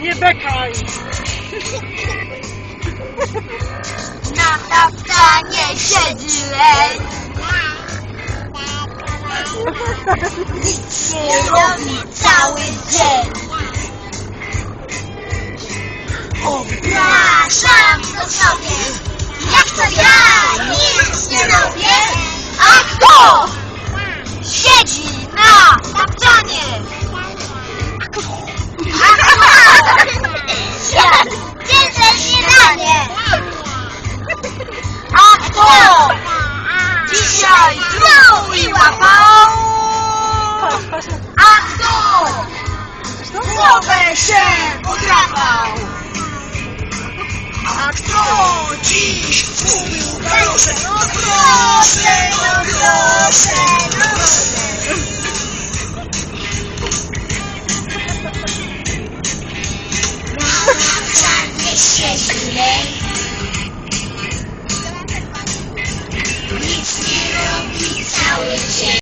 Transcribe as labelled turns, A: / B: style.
A: Nie bekaj!
B: Na tapczanie siedzi leń. Nic nie robi cały dzień. Opraszam do sobie, dzisiaj truł i łapał? A kto głowę się podrapał? A kto dziś mówił proszę, no proszę, no proszę, no proszę. Siedzi leń.